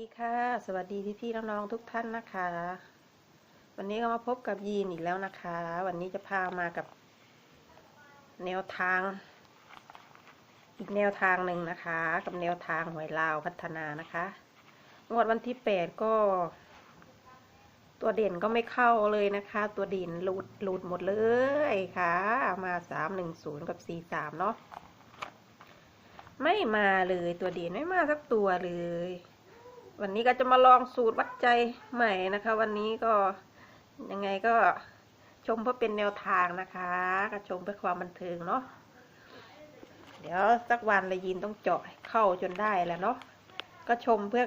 ดีค่ะ สวัสดีพี่ๆน้องๆทุกท่านนะคะ วันนี้ก็มาพบกับยีนอีกแล้วนะคะ วันนี้จะพามากับแนวทาง อีกแนวทางหนึ่งนะคะ กับแนวทางหวยลาวพัฒนานะคะงวดวันที่แปดก็ ตัวเด่นก็ไม่เข้าเลยนะคะ ตัวเด่นหลุดหลุดหมดเลยค่ะ มาสามหนึ่งศูนย์กับสี่สามเนาะไม่มาเลยตัวเด่นไม่มาสักตัวเลย วันนี้ก็จะมาลองสูตรวัดใจใหม่นะคะ วันนี้ก็ยังไงก็ชมเพื่อเป็นแนวทางนะคะก็ชมเพื่อความบันเทิงเนาะเดี๋ยวสักวันลยยินต้องเจาะเข้าจนได้แล้วเนาะก็ชมเพื่อ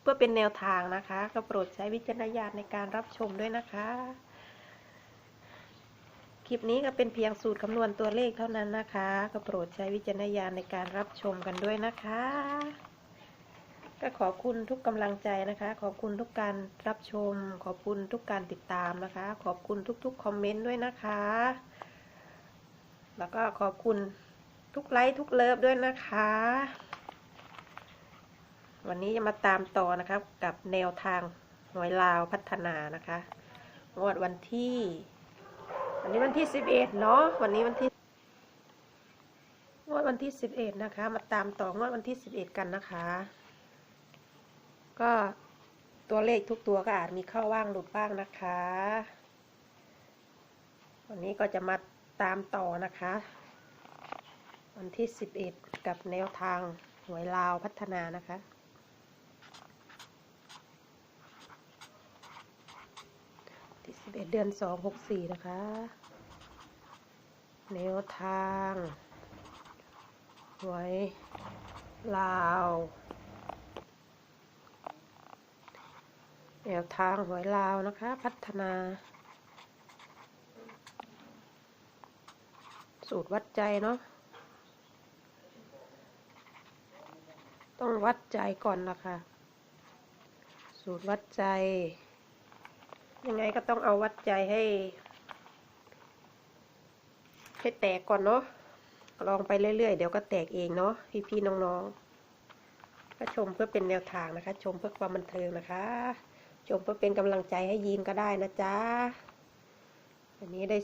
เพื่อเป็นแนวทางนะคะ ก็โปรดใช้วิจารณญาณในการรับชมด้วยนะคะ คลิปนี้ก็เป็นเพียงสูตรคำนวณตัวเลขเท่านั้นนะคะ ก็โปรดใช้วิจารณญาณในการรับชมกันด้วยนะคะ ก็ขอบคุณทุกกำลังใจนะคะ ขอบคุณทุกการรับชม ขอบคุณทุกการติดตามนะคะ ขอบคุณทุกๆคอมเมนต์ด้วยนะคะ แล้วก็ขอบคุณทุกไลค์ทุกเลิฟด้วยนะคะ วันนี้จะมาตามต่อนะครับกับแนวทางหน่วยลาวพัฒนานะคะงวดวันที่ วันนี้วันที่สิบเอ็ดเนาะวันนี้วันที่งวดวันที่สิบเอ็ดนะคะ มาตามต่องวดวันที่สิบเอ็ดกันนะคะ ก็ตัวเลขทุกตัวก็อาจมีเข้าว่างหลุดบ้างนะคะ วันนี้ก็จะมาตามต่อนะคะ วันที่ 11 กับแนวทางหวยลาวพัฒนานะคะที่11 เดือน 2 64 นะคะ แนวทางหวยลาว แนวทางหวยลาวนะคะ พัฒนา สูตรวัดใจเนาะต้องวัดใจก่อนนะคะ สูตรวัดใจ ยังไงก็ต้องเอาวัดใจให้ ให้แตกก่อนเนาะลองไปเรื่อยๆ เดี๋ยวก็แตกเองเนาะพี่ๆน้องๆก็ชมเพื่อเป็นแนวทางนะคะ ชมเพื่อความบันเทิงนะคะ ชมเพื่อเป็นกำลังใจให้ยีนก็ได้นะจ๊ะ อันนี้ได้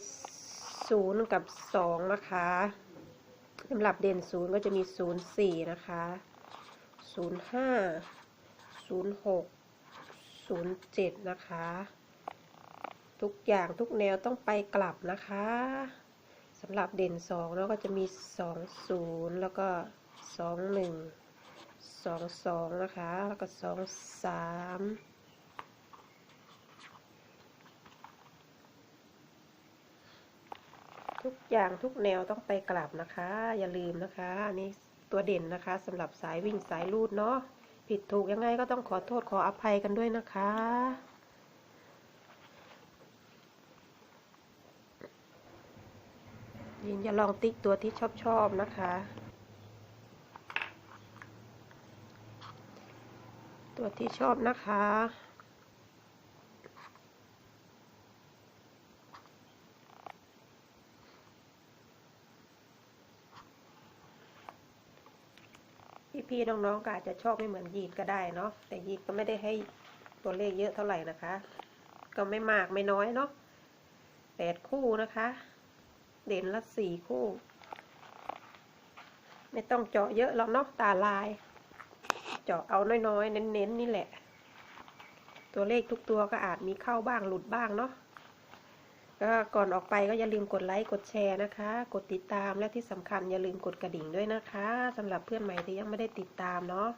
ศูนย์กับสองนะคะสำหรับเด่นศูนย์ก็จะมีศูนย์สี่นะคะศูนย์ห้าศูนย์หกศูนย์เจ็ดนะคะ ทุกอย่างทุกแนวต้องไปกลับนะคะสำหรับเด่นสองแล้วก็จะมีสองศูนย์แล้วก็สองหนึ่งสองสองนะคะ แล้วก็สองสาม ทุกอย่างทุกแนวต้องไปกลับนะคะ อย่าลืมนะคะอันนี้ตัวเด่นนะคะสำหรับสายวิ่งสายลูดเนาะผิดถูกยังไงก็ต้องขอโทษขออภัยกันด้วยนะคะ ยินอย่าลองติ๊กตัวที่ชอบชอบนะคะ ตัวที่ชอบนะคะ พี่ๆน้องๆก็อาจจะชอบไม่เหมือนยีนก็ได้เนาะแต่ยีนก็ไม่ได้ให้ตัวเลขเยอะเท่าไหร่นะคะ ก็ไม่มากไม่น้อยเนาะแปดคู่นะคะ เด่นละสี่คู่ ไม่ต้องเจาะเยอะหรอกเนาะตาลาย เจาะเอาน้อยๆ เน้นๆนี่แหละ ตัวเลขทุกตัวก็อาจมีเข้าบ้างหลุดบ้างเนาะ ก็ก่อนออกไปก็อย่าลืมกดไลค์กดแชร์นะคะ กดติดตามและที่สำคัญอย่าลืมกดกระดิ่งด้วยนะคะสำหรับเพื่อนใหม่ที่ยังไม่ได้ติดตามเนาะ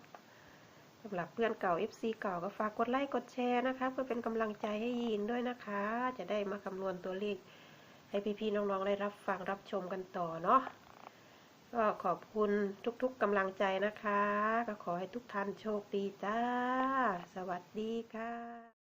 สำหรับเพื่อนเก่า FC เก่าก็ฝากกดไลค์กดแชร์นะคะ เพื่อเป็นกำลังใจให้ยีนด้วยนะคะ จะได้มาคำนวณตัวเลขให้พี่ๆน้องๆได้รับฟังรับชมกันต่อเนาะก็ขอบคุณทุกๆกำลังใจนะคะ ก็ขอให้ทุกท่านโชคดีจ้า สวัสดีค่ะ